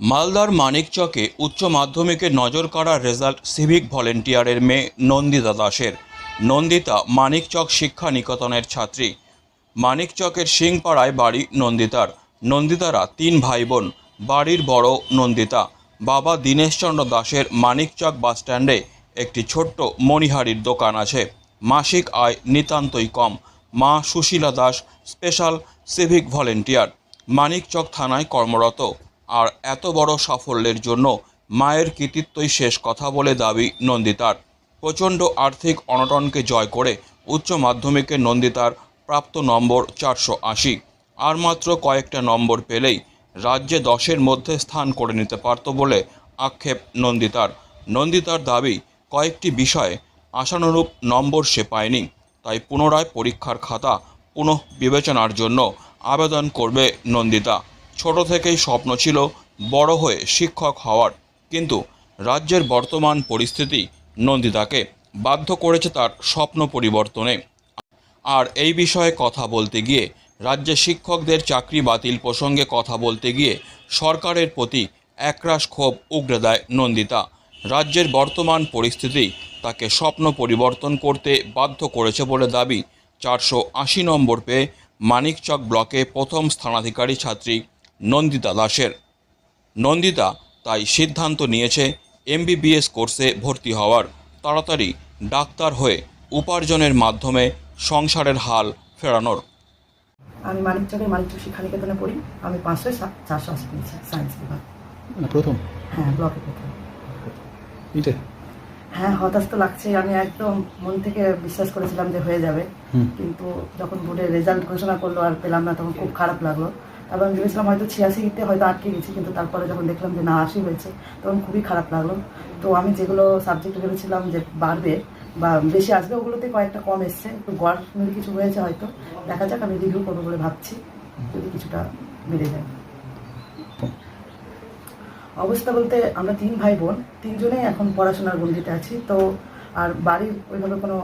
মালদার মানিকচকে উচ্চ মাধ্যমিকের নজর কাড়া রেজাল্ট সিভিক ভলেন্টিয়ারের মেয়ে নন্দিতা দাসের। নন্দিতা মানিকচক শিক্ষা নিকেতনের ছাত্রী। মানিকচকের সিংপাড়ায় বাড়ি নন্দিতার। নন্দিতারা তিন ভাই বোন বাড়ির বড় নন্দিতা। বাবা দীনেশচন্দ্র দাসের মানিকচক বাসস্ট্যান্ডে একটি ছোট্ট মণিহারির দোকান আছে। মাসিক আয় নিতান্তই কম। মা Sushila Das special civic volunteer. Manikchak থানায় কর্মরত। আর এত বড় সাফল্যের জন্য মায়ের কৃতিত্বই শেষ কথা বলে দাবি নন্দিতার। প্রচণ্ড আর্থিক অনটনকে জয় করে উচ্চ মাধ্যমিকে নন্দিতার প্রাপ্ত নম্বর চারশো আশি। আর মাত্র কয়েকটা নম্বর পেলেই রাজ্যে দশের মধ্যে স্থান করে নিতে পারত বলে আক্ষেপ নন্দিতার। নন্দিতার দাবি, কয়েকটি বিষয়ে আশানুরূপ নম্বর সে পায়নি, তাই পুনরায় পরীক্ষার খাতা পুনঃ বিবেচনার জন্য আবেদন করবে নন্দিতা। ছোট থেকেই স্বপ্ন ছিল বড় হয়ে শিক্ষক হওয়ার। কিন্তু রাজ্যের বর্তমান পরিস্থিতি নন্দিতাকে বাধ্য করেছে তার স্বপ্ন পরিবর্তনে। আর এই বিষয়ে কথা বলতে গিয়ে রাজ্যে শিক্ষকদের চাকরি বাতিল প্রসঙ্গে কথা বলতে গিয়ে সরকারের প্রতি একরাশ ক্ষোভ উগড়ে দেয় নন্দিতা। রাজ্যের বর্তমান পরিস্থিতি তাকে স্বপ্ন পরিবর্তন করতে বাধ্য করেছে বলে দাবি। চারশো আশি নম্বর পেয়ে মানিকচক ব্লকে প্রথম স্থানাধিকারী ছাত্রী নন্দিতা দাসের। নন্দিতা তাই সিদ্ধান্ত নিয়েছে এমবিবিএস কোর্সে ভর্তি হওয়ার। তাড়াতাড়ি ডাক্তার হয়ে উপার্জনের মাধ্যমে সংসারের হাল ফেরানোর। আমি মানিকচকের মানিকচক শিক্ষা নিকেতনে পড়ি। আমি পাঁচশো চারশো আশি পেয়েছি সায়েন্স বিভাগ। প্রথম? হ্যাঁ ব্লকে প্রথম। হ্যাঁ হতাশ তো লাগছে। আমি একদম মন থেকে বিশ্বাস করেছিলাম যে হয়ে যাবে। হুম। কিন্তু যখন বোর্ডের রেজাল্ট ঘোষণা করল আর পেলাম না তখন খুব খারাপ লাগল। তারপর আমি ভেবেছিলাম হয়তো ছিয়াশিতে হয়তো আটকে গেছি, কিন্তু তারপরে যখন দেখলাম যে না, আশি হয়েছে, তখন খুবই খারাপ লাগল। তো আমি যেগুলো সাবজেক্ট ভেবেছিলাম যে বাড়বে বা বেশি আসবে, ওগুলোতে কয়েকটা কম এসছে, একটু গড় মিল কিছু হয়েছে হয়তো। দেখা যাক, আমি রিভিউ করব বলে ভাবছি, যদি কিছুটা বেড়ে যায়। অবস্থা বলতে আমরা তিন ভাই বোন, তিনজনেই এখন পড়াশোনার গণ্ডিতে আছি। তো আর বাড়ির ওইভাবে কোনো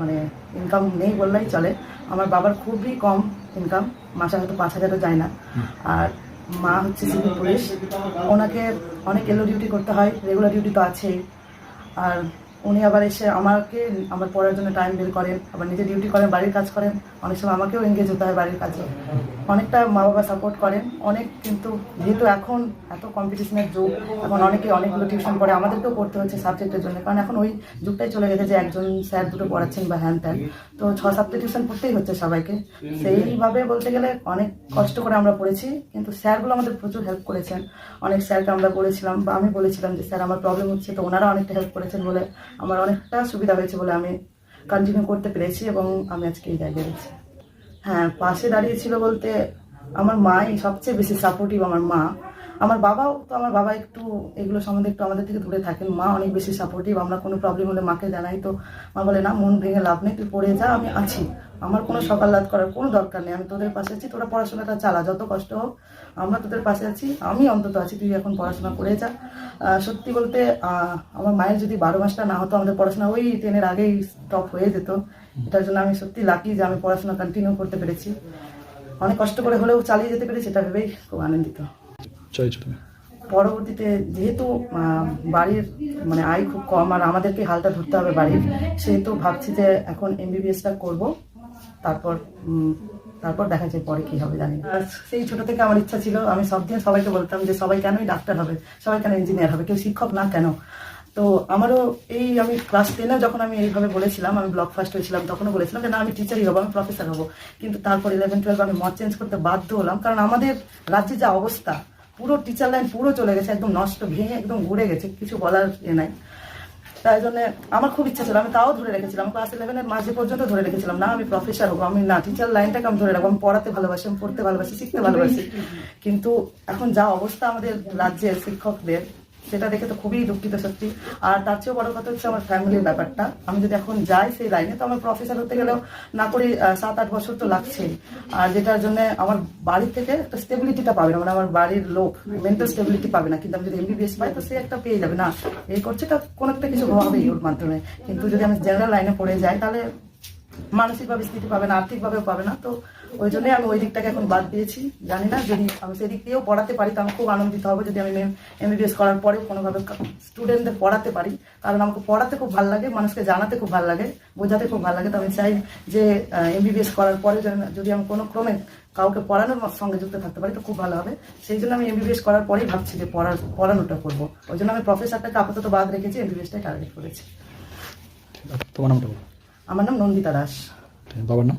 মানে ইনকাম নেই বললেই চলে। আমার বাবার খুবই কম ইনকাম মাসে হয়তো পাঁচ হাজারও যায় না। আর মা হচ্ছে সিভিল পুলিশ ওনাকে অনেক এলো ডিউটি করতে হয় রেগুলার ডিউটি তো আছেই। আর উনি আবার এসে আমাকে, আমার পড়ার জন্য টাইম বের করেন, আবার নিজে ডিউটি করেন, বাড়ির কাজ করেন। অনেক সময় আমাকেও এঙ্গেজ হতে হয় বাড়ির কাজে। অনেকটা মা বাবা সাপোর্ট করেন। অনেক কিন্তু যেহেতু এখন এত কম্পিটিশনের যুগ, এখন অনেকে অনেকগুলো টিউশন পড়ে, আমাদেরকেও পড়তে হচ্ছে সাবজেক্টের জন্য। কারণ এখন ওই যুগটাই চলে গেছে যে একজন স্যার দুটো পড়াচ্ছেন বা হ্যান ত্যান। তো ছ সাতটা টিউশন পড়তেই হচ্ছে সবাইকে। সেইভাবে বলতে গেলে অনেক কষ্ট করে আমরা পড়েছি, কিন্তু স্যারগুলো আমাদের প্রচুর হেল্প করেছেন। অনেক স্যারকে আমরা বলেছিলাম বা আমি বলেছিলাম যে, স্যার, আমার প্রবলেম হচ্ছে। তো ওনারা অনেকটা হেল্প করেছেন বলে আমার অনেকটা সুবিধা হয়েছে বলে আমি কন্টিনিউ করতে পেরেছি এবং আমি আজকে এই জায়গায় রয়েছি। হ্যাঁ পাশে দাঁড়িয়েছিল বলতে আমার মাই সবচেয়ে বেশি সাপোর্টিভ আমার মা। আমার বাবাও তো আমার বাবা একটু এগুলো সম্বন্ধে একটু আমাদের থেকে দূরে থাকেন। মা অনেক বেশি সাপোর্টিভ আমরা কোনো প্রবলেম হলে মাকে জানাই। তো মা বলে, না, মন ভেঙে লাভ নেই, তুই পড়ে যা, আমি আছি। আমার কোনো সকাল রাত করার কোনো দরকার নেই, আমি তোদের পাশে আছি, তোরা পড়াশোনাটা চালা, যত কষ্ট হোক, আমরা তোদের পাশে আছি, আমি অন্তত আছি, তুই এখন পড়াশোনা করে যা। সত্যি বলতে আমার মায়ের যদি বারো মাসটা না হতো, আমাদের পড়াশোনা ওই টেনের আগেই স্টপ হয়ে যেত। এটার জন্য আমি সত্যি লাকি যে আমি পড়াশোনা কন্টিনিউ করতে পেরেছি। অনেক কষ্ট করে হলেও চালিয়ে যেতে পেরেছি, এটা ভেবেই খুব আনন্দিত। চাইছো তুমি পরবর্তীতে যেহেতু বাড়ির মানে আয় খুব কম আর আমাদেরকে হালটা ধরতে হবে বাড়ির সেহেতু ভাবছি যে এখন এমবিবিএসটা করব। তারপর তারপর দেখা যায় পরে কি হবে জানি আর সেই ছোট থেকে আমার ইচ্ছা ছিল আমি সব দিন সবাইকে বলতাম যে সবাই কেনই ডাক্তার হবে? সবাই কেন ইঞ্জিনিয়ার হবে? কেউ শিক্ষক না কেন? তো আমারও এই আমি ক্লাস টেনে যখন আমি এইভাবে বলেছিলাম আমি ব্লক ফার্স্ট হয়েছিলাম তখনও বলেছিলাম যে না আমি টিচারই হব আমি প্রফেসর হব। কিন্তু তারপর ইলেভেন টুয়েলভ আমি মত চেঞ্জ করতে বাধ্য হলাম। কারণ আমাদের রাজ্যে যা অবস্থা পুরো টিচার লাইন পুরো চলে গেছে, একদম নষ্ট, ভেঙে একদম ঘুরে গেছে, কিছু বলার ইয়ে নাই। তাই জন্য আমার খুব ইচ্ছা ছিল, আমি তাও ধরে রেখেছিলাম ক্লাস ইলেভেনের মাঝে পর্যন্ত ধরে রেখেছিলাম, না আমি প্রফেসর হব, আমি না টিচার লাইনটাকে আমি ধরে রাখব, আমি পড়াতে ভালোবাসি, আমি পড়তে ভালোবাসি, শিখতে ভালোবাসি। কিন্তু এখন যা অবস্থা আমাদের রাজ্যের শিক্ষকদের সেটা দেখে তো খুবই দুঃখিত সত্যি। আর তার চেয়েও বড় কথা হচ্ছে আমার ফ্যামিলির ব্যাপারটা। আমি যদি এখন যাই সেই লাইনে তো আমার প্রফেসর হতে গেলেও না করে সাত আট বছর তো লাগছেই। আর যেটার জন্য আমার বাড়ির থেকে একটা স্টেবিলিটিটা পাবে না মানে আমার বাড়ির লোক মেন্টাল স্টেবিলিটি পাবে না। কিন্তু আমি যদি এমবিবিএস পাই, তো সে একটা পেয়ে যাবে। না, এই করছে তা কোনো একটা কিছু হবেই ওর মাধ্যমে। কিন্তু যদি আমি জেনারেল লাইনে পড়ে যাই, তাহলে মানসিকভাবে স্থিতি পাবে না, আর্থিকভাবেও পাবে না। তো ওই জন্য আমি ওই দিকটাকে এখন বাদ দিয়েছি। জানি না যদি আমি সেদিক দিয়েও পড়াতে পারি তো আমি খুব আনন্দিত হব যদি আমি এমবিবিএস করার পরেও কোনোভাবে স্টুডেন্টদের পড়াতে পারি। কারণ আমাকে পড়াতে খুব ভালো লাগে মানুষকে জানাতে খুব ভালো লাগে বোঝাতে খুব ভালো লাগে। তো আমি চাই যে এমবিবিএস করার পরে যদি আমি কোনো ক্রমে কাউকে পড়ানোর সঙ্গে যুক্ত থাকতে পারি তো খুব ভালো হবে। সেই জন্য আমি এমবিবিএস করার পরেই ভাবছি যে পড়ার পড়ানোটা করব। ওই জন্য আমি প্রফেসরটাকে আপাতত বাদ রেখেছি এমবিবিএসটাই টার্গেট করেছি। তোমার নামটা আমার নাম নন্দিতা দাস। বাবার নাম?